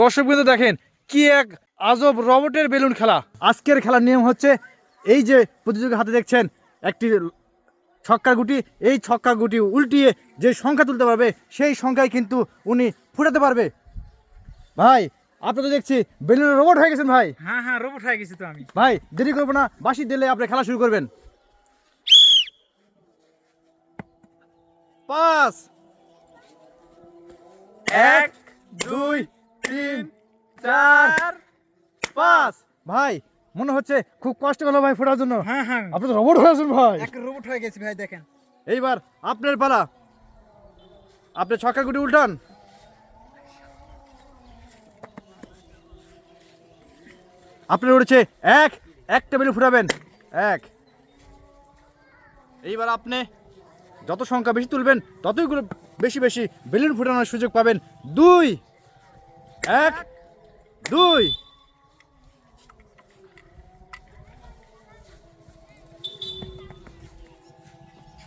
দর্শক বিন্দু দেখেন কি এক আজব রবটের বেলুন খেলা। আজকের খেলার নিয়ম হচ্ছে এই যে প্রতিযোগীর হাতে দেখছেন একটি ছক্কা গুটি এই ছক্কা গুটি উল্টিয়ে যে সংখ্যা তুলতে পারবে সেই সংখ্যায় কিন্তু উনি ফুটাতে পারবে। ভাই আপনি তো দেখছি বেলুন রোবট হয়ে গেছেন ভাই। হ্যাঁ হ্যাঁ রোবট হয়ে গেছি তো আমি। ভাই দেরি করব না বাসি দিলে আপনি খেলা শুরু করবেন। পাঁচ এক দুই তিন চার পাঁচ। ভাই মনে হচ্ছে খুব কষ্ট হলো ভাই ফোটার জন্য। হ্যাঁ হ্যাঁ। আপনি তো রোবট হয়ে আছেন ভাই। এক রোবট হয়ে গেছি ভাই দেখেন। এইবার আপনার পালা। আপনি ছক্কা গুটি উল্টান। আপনার উঠেছে এক এক টেবিলে ফুটাবেন। এক। এইবার আপনি যত সংখ্যা বেশি তুলবেন ততই বেশি বেশি বেলুন ফুটানোর সুযোগ পাবেন। দুই। এক, দুই।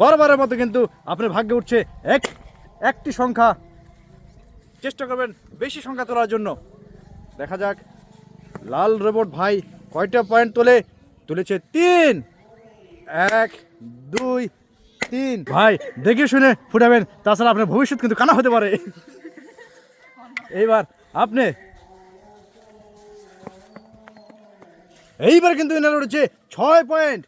বারবারের মতো কিন্তু আপনার ভাগ্যে উঠছে এক, একটি সংখ্যা। চেষ্টা করবেন বেশি সংখ্যা তোলার জন্য। দেখা যাক, লাল রোবট ভাই কয়টা পয়েন্ট তোলে? তুলেছে তিন। এক, দুই, তিন। ভাই, দেখে শুনে ফুটাবেন, তাছাড়া আপনার ভবিষ্যৎ কিন্তু কানা হতে পারে। এইবার আপনি? এইবার কিন্তু এনার উঠেছে ছয় পয়েন্ট।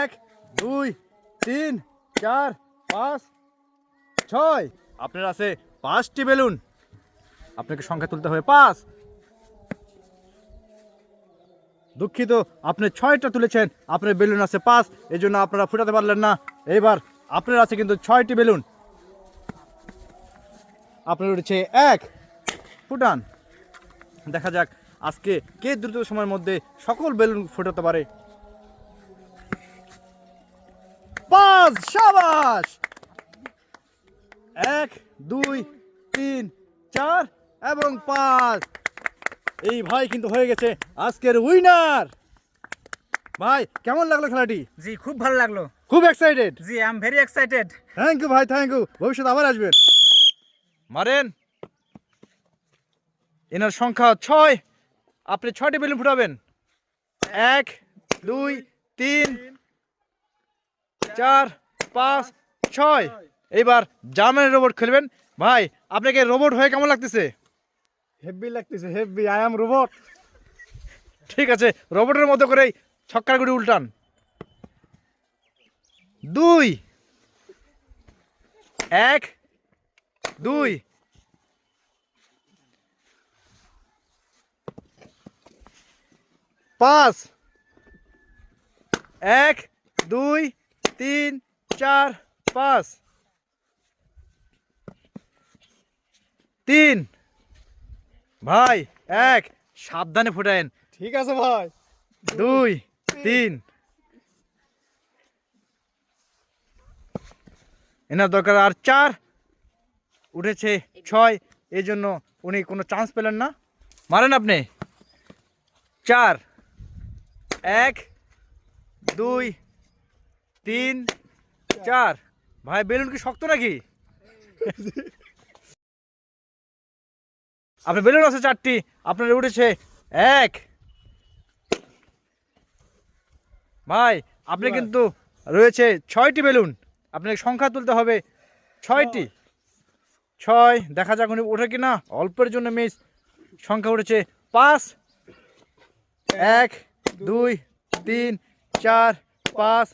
এক, দুই, তিন, চার, পাঁচ, ছয়। আপনার আছে পাঁচটি বেলুন। আপনাকে সংখ্যা তুলতে হবে পাঁচ। দুঃখিত, আপনি ছয়টা তুলেছেন। আপনার বেলুন আছে পাঁচ। এই জন্য আপনারা ফুটাতে পারলেন না। এইবার আপনার আছে কিন্তু ছয়টি বেলুন। আপনার উঠেছে এক ফুটান দেখা যাক আজকে কে দ্রুত সময়ের মধ্যে সকল বেলুন ফুটাতে পারে। পাঁচ সাবাস! এক দুই তিন চার এবং পাঁচ। এই ভাই কিন্তু হয়ে গেছে আজকের উইনার ভাই কেমন লাগল খেলাটি? জি খুব ভালো লাগল। খুব excited G I am very excited thank you ভাই থ্যাংক ইউ ভবিষ্যতে আবার আসবেন। মারেন। এনার সংখ্যা ছয়। আপনি ছয়টি বেলুন ফুটাবেন। এক দুই তিন চার পাঁচ ছয়। এইবার জার্মানি রোবট খেলবেন। ভাই আপনাকে রোবট হয়ে কেমন লাগতেছে? হেভি লাগতেছে হেভি আই এম রোবট ঠিক আছে রোবটের মতো করেই ছক্কার গুড়ি উল্টান। দুই এক দুই পাঁচ। এক দুই তিন চার পাঁচ। তিন। ভাই এক। সাবধানে ফুটায়েন। ঠিক আছে ভাই। দুই তিন। এনার দরকার আর চার। উঠেছে ছয়। এই জন্য উনি কোনো চান্স পেলেন না। মারেন আপনি। চার। এক দুই তিন চার। ভাই বেলুন কি শক্ত নাকি? আপনি বেলুন আছে চারটি আপনার উঠেছে এক। ভাই আপনি কিন্তু রয়েছে ছয়টি বেলুন। আপনাকে সংখ্যা তুলতে হবে ছয়টি। ছয় দেখা যাক উনি ওঠে কি না অল্পের জন্য মিস সংখ্যা উঠেছে পাঁচ। এক দুই তিন চার পাঁচ।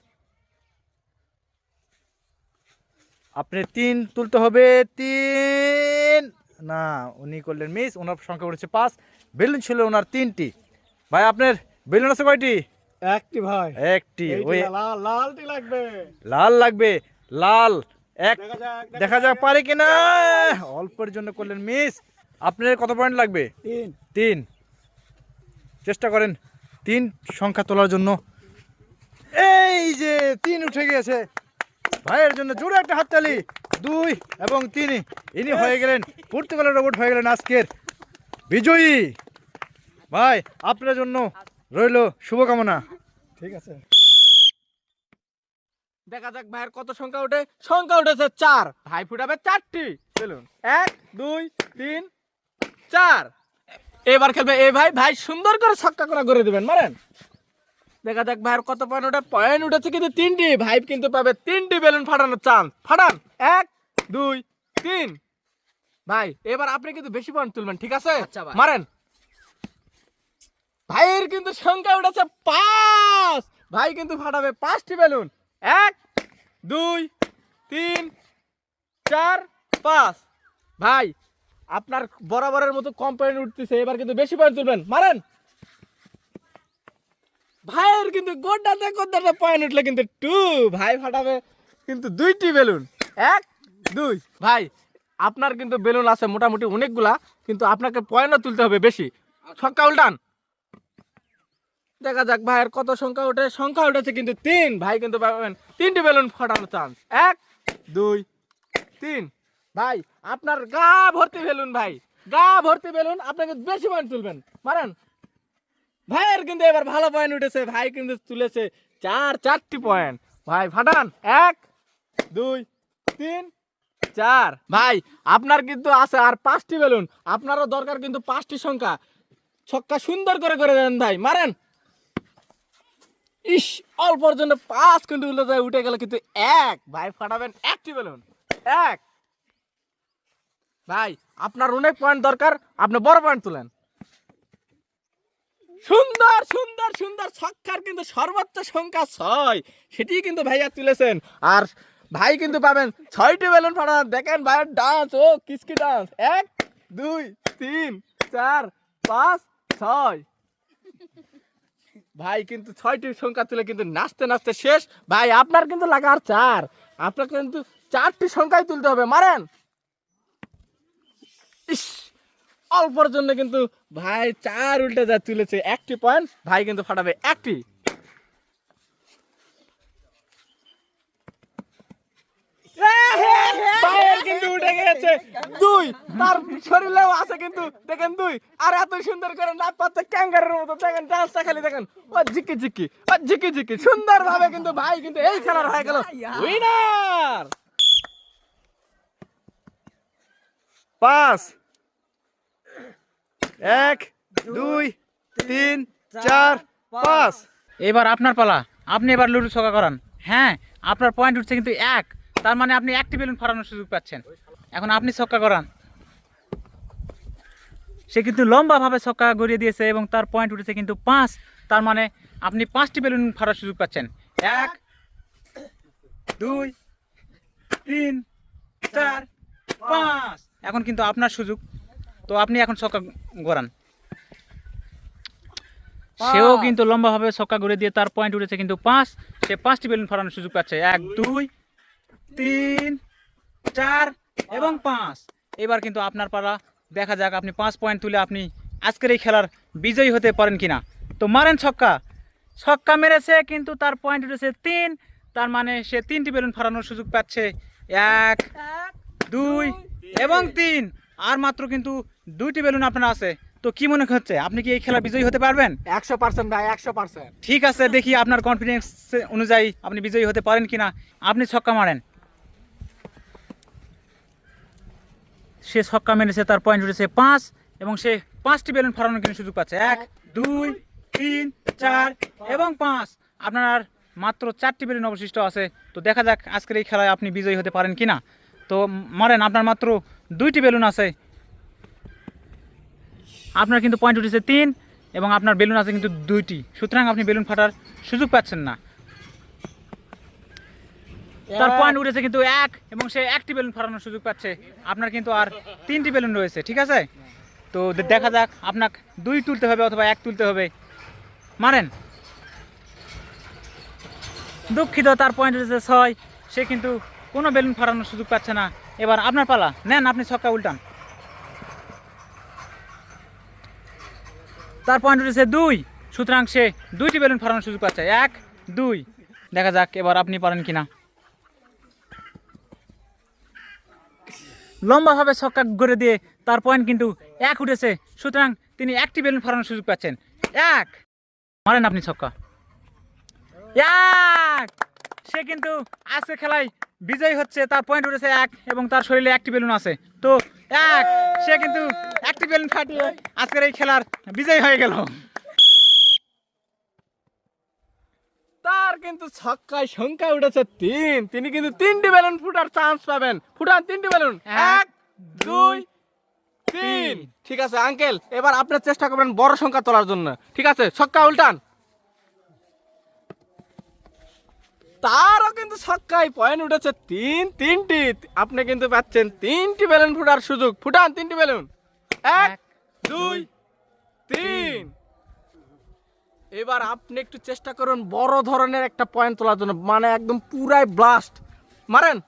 আপনি তিন তুলতে হবে তিন। না উনি করলেন মিস ওনার সংখ্যা উঠেছে পাঁচ। বেলুন ছিল ওনার তিনটি। ভাই আপনার বেলুন আছে কয়টি? একটি ভাই। একটি। ওই লালটি লাগবে। লাল লাগবে। লাল। এক দেখা যাক দেখা যাক পারে কিনা? অল্পের জন্য করলেন মিস আপনার কত পয়েন্ট লাগবে? তিন। তিন। চেষ্টা করেন। তিন সংখ্যা তোলার জন্য। এই যে তিন উঠে গিয়েছে। ভাইয়ের জন্য জোরে একটা হাততালি দুই এবং তিন। ইনি হয়ে গেলেন, পর্তুগালের রোবট হয়ে গেলেন আজকের বিজয়ী। ভাই, আপনার জন্য রইল শুভকামনা। ঠিক আছে। দেখা যাক ভাইয়ের কত সংখ্যা ওঠে সংখ্যা উঠেছে চার। ভাই ফুটাবে চারটি। চলুন। এক, দুই, তিন, চার। এবার খেলবে। এই ভাই ভাই সুন্দর করে ছক্কা করা করে দেবেন মারেন। দেখা যাক ভাইয়ের কত পয়েন্ট ওঠে পয়েন্ট উঠেছে কিন্তু তিনটি। ভাই কিন্তু পাবে তিনটি বেলুন ফাটানোর চান্স ফাটান। এক দুই তিন। ভাই এবার আপনি কিন্তু বেশি পয়েন্ট তুলবেন ঠিক আছে? আচ্ছা মারেন। ভাইয়ের কিন্তু সংখ্যা উঠেছে পাঁচ। ভাই কিন্তু ফাটাবে পাঁচটি বেলুন এক দুই তিন চার পাঁচ। ভাই আপনার বরাবরের মতো কম পয়েন্ট উঠতেছে, এবার কিন্তু বেশি পয়েন্ট তুলবেন। মারেন! ভাইয়ের কিন্তু গোড্ডাতে গোড্ডাতে পয়েন্ট উঠলে কিন্তু টু। ভাই ফাটাবে কিন্তু দুইটি বেলুন। এক, দুই। ভাই, আপনার কিন্তু বেলুন আছে মোটামুটি অনেকগুলা, কিন্তু আপনাকে পয়েন্টও তুলতে হবে বেশি। সংখ্যা উল্টান। দেখা যাক ভাইয়ের কত সংখ্যা ওঠে সংখ্যা উঠেছে কিন্তু তিন। ভাই কিন্তু পাবেন তিনটি বেলুন ফাটানোর চান্স এক, দুই, তিন। ভাই, আপনার গা ভর্তি বেলুন ভাই। গা ভর্তি বেলুন, আপনাকে বেশি পয়েন্ট তুলবেন। মারেন। ভাইয়ের কিন্তু এবার ভালো পয়েন্ট উঠেছে, ভাই কিন্তু তুলেছে চার, চারটি পয়েন্ট ভাই, ফাটান। এক, দুই, তিন, চার। ভাই, আপনার কিন্তু আছে আর পাঁচটি বেলুন। আপনারও দরকার কিন্তু পাঁচটি সংখ্যা। ছক্কা সুন্দর করে করে দেন ভাই, মারেন। ইস অল্পর জন্য পাঁচ কিন্তু উঠে গেল কিন্তু এক। ভাই, ফাটাবেন একটি বেলুন। এক ভাই, আপনার অনেক পয়েন্ট দরকার, আপনি বড় পয়েন্ট তুলেন। সুন্দর সুন্দর সুন্দর ছক্কার কিন্তু সর্বোচ্চ সংখ্যা ছয়। সেটি কিন্তু ভাইয়া তুলেছেন। আর ভাই কিন্তু পাবেন ছয়টি বেলুন ফাটান দেখেন ভাইয়ের ডান্স ও, কিসকি ডান্স এক, দুই, তিন, চার, পাঁচ, ছয়। ভাই কিন্তু ছয়টি সংখ্যা তুলে কিন্তু নাচতে নাচতে শেষ। ভাই, আপনার কিন্তু লাগা আর চার। আপনার কিন্তু চারটি সংখ্যাই তুলতে হবে। মারেন। ইস, অল্পর জন্য কিন্তু ভাই চার উল্টে যা তুলেছে। একটি পয়েন্ট ভাই কিন্তু ফাটাবে একটি। কিন্তু ও ঝিকি ঝিকি, ও ঝিকি ঝিকি। সুন্দর ভাবে কিন্তু ভাই কিন্তু এই খেলার হয়ে গেল। এক, দুই, তিন, চার, পাঁচ। এবার আপনার পালা। আপনি এবার লুডু ছক্কা করান। হ্যাঁ আপনার পয়েন্ট উঠছে কিন্তু এক। তার মানে আপনি একটি বেলুন ফাটানোর সুযোগ পাচ্ছেন। এখন আপনি ছক্কা করান। সে কিন্তু লম্বাভাবে ছক্কা গড়িয়ে দিয়েছে এবং তার পয়েন্ট উঠেছে কিন্তু পাঁচ। তার মানে আপনি পাঁচটি বেলুন ফাটার সুযোগ পাচ্ছেন। এক, দুই, তিন, চার, পাঁচ। এখন কিন্তু আপনার সুযোগ তো আপনি এখন ছক্কা গড়ান। সেও কিন্তু লম্বাভাবে ছক্কা ঘুরে দিয়ে তার পয়েন্ট উঠেছে কিন্তু পাঁচ। সে পাঁচটি বেলুন ফাটানোর সুযোগ পাচ্ছে। এক দুই তিন চার এবং পাঁচ। এবার কিন্তু আপনার পালা। দেখা যাক আপনি পাঁচ পয়েন্ট তুলে আপনি আজকের এই খেলার বিজয়ী হতে পারেন কিনা। তো মারেন ছক্কা। ছক্কা মেরেছে কিন্তু তার পয়েন্ট উঠেছে তিন। তার মানে সে তিনটি বেলুন ফাটানোর সুযোগ পাচ্ছে। এক দুই এবং তিন। আর মাত্র কিন্তু দুইটি বেলুন আপনার আছে। তো কি মনে হচ্ছে? আপনি কি এই খেলা বিজয়ী হতে পারবেন? একশো পার্সেন্ট ভাই একশো পার্সেন্ট। ঠিক আছে দেখি আপনার কনফিডেন্স অনুযায়ী আপনি বিজয়ী হতে পারেন কিনা। আপনি ছক্কা মারেন। সে ছক্কা মেরেছে তার পয়েন্ট উঠেছে পাঁচ এবং সে পাঁচটি বেলুন ফাটানোর কিন্তু সুযোগ পাচ্ছে। এক দুই তিন চার এবং পাঁচ। আপনার আর মাত্র চারটি বেলুন অবশিষ্ট আছে। তো দেখা যাক আজকের এই খেলায় আপনি বিজয়ী হতে পারেন কিনা। তো মারেন আপনার মাত্র দুইটি বেলুন আছে। আপনার কিন্তু পয়েন্ট উঠেছে তিন এবং আপনার বেলুন আছে কিন্তু দুইটি। সুতরাং আপনি বেলুন ফাটার সুযোগ পাচ্ছেন না। তার পয়েন্ট উঠেছে কিন্তু এক এবং সে একটি বেলুন ফাটানোর সুযোগ পাচ্ছে। আপনার কিন্তু আর তিনটি বেলুন রয়েছে ঠিক আছে? তো দেখা যাক আপনাকে দুই তুলতে হবে অথবা এক তুলতে হবে। মারেন। দুঃখিত তার পয়েন্ট উঠেছে ছয়। সে কিন্তু কোনো বেলুন ফাটানোর সুযোগ পাচ্ছে না। এবার আপনার পালা। নেন, আপনি ছক্কা উল্টান। তার পয়েন্ট উঠেছে দুই। সুতরাং সে দুইটি বেলুন ফাটানোর সুযোগ পাচ্ছে। এক, দুই। দেখা যাক এবার আপনি পারেন কিনা। লম্বাভাবে ছক্কা করে দিয়ে তার পয়েন্ট কিন্তু এক উঠেছে। সুতরাং তিনি একটি বেলুন ফাটানোর সুযোগ পাচ্ছেন। এক। মারেন আপনি ছক্কা। এক। সে কিন্তু আজকে খেলায় বিজয়ী হচ্ছে তার পয়েন্ট উঠেছে এক এবং তার শরীরে একটি বেলুন আছে। তো এক সে কিন্তু একটি বেলুন ফাটিয়ে আজকের এই খেলার বিজয়ী হয়ে গেল। তার কিন্তু ছক্কায় সংখ্যা উঠেছে তিন। তিনি কিন্তু তিনটি বেলুন ফুটার চান্স পাবেন। ফুটান তিনটি বেলুন এক দুই তিন। ঠিক আছে আঙ্কেল এবার আপনার চেষ্টা করবেন বড় সংখ্যা তোলার জন্য। ঠিক আছে ছক্কা উল্টান। তারও কিন্তু ছক্কায় পয়েন্ট উঠেছে তিন তিনটি। আপনি কিন্তু পাচ্ছেন তিনটি বেলুন ফুটার সুযোগ। ফুটান তিনটি বেলুন এক দুই তিন। এবার আপনি একটু চেষ্টা করুন বড় ধরনের একটা পয়েন্ট তোলার জন্য। মানে একদম পুরাই ব্লাস্ট মারেন।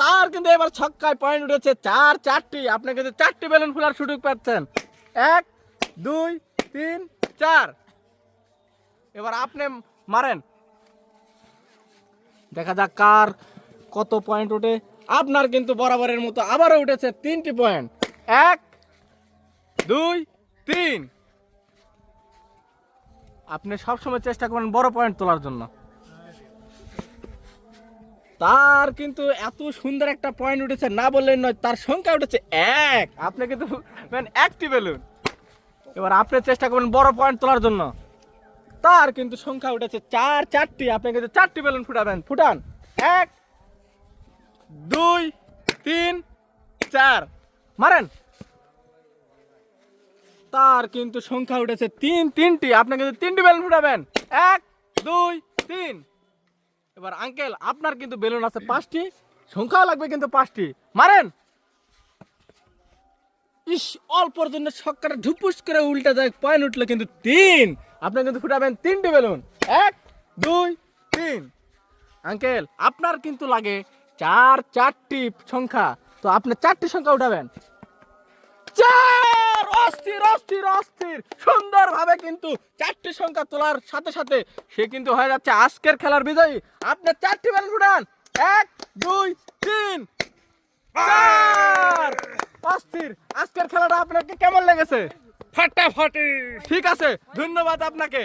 তার কিন্তু এবার ছক্কায় পয়েন্ট উঠেছে চার চারটি। আপনি কিন্তু চারটি বেলুন ফোলার সুযোগ পাচ্ছেন। এক দুই তিন চার। এবার আপনি মারেন। দেখা যাক কার কত পয়েন্ট ওঠে। আপনার কিন্তু বরাবরের মতো আবারও উঠেছে তিনটি পয়েন্ট এক, দুই, তিন। আপনি সবসময় চেষ্টা করেন বড় পয়েন্ট তোলার জন্য। তার কিন্তু এত সুন্দর একটা পয়েন্ট উঠেছে, না বললেন নয়, তার সংখ্যা উঠেছে এক। আপনি কিন্তু একটি বেলুন এবার আপনি চেষ্টা করবেন বড় পয়েন্ট তোলার জন্য। তার কিন্তু সংখ্যা উঠেছে চার চারটি। আপনি কিন্তু চারটি বেলুন ফুটাবেন। ফুটান। এক, দুই, তিন, চার। মারেন। তার কিন্তু সংখ্যা উঠেছে তিন, তিনটি। আপনি কিন্তু তিনটি বেলুন ফুটাবেন। এক, দুই, তিন। এবার আঙ্কেল আপনার কিন্তু বেলুন আছে পাঁচটি। সংখ্যাও লাগবে কিন্তু পাঁচটি। মারেন। ইস, অল্পর জন্য ছক্কাটা ঢুপুস করে উল্টে যায় পয়েন্ট উঠল কিন্তু তিন। আপনি কিন্তু ফুটাবেন তিনটি বেলুন। এক, দুই, তিন। আঙ্কেল, আপনার কিন্তু লাগে চার চারটি সংখ্যা। তো আপনি চারটি সংখ্যা উঠাবেন। চার! অস্থির অস্থির অস্থির। সুন্দরভাবে কিন্তু চারটি সংখ্যা তোলার সাথে সাথে সে কিন্তু হয়ে যাচ্ছে আজকের খেলার বিজয়ী। আপনার চারটি বেলুন ফুটান এক, দুই, তিন। চার! অস্থির। আজকের খেলাটা আপনাকে কেমন লেগেছে? ফাটাফাটি। ঠিক আছে ধন্যবাদ আপনাকে।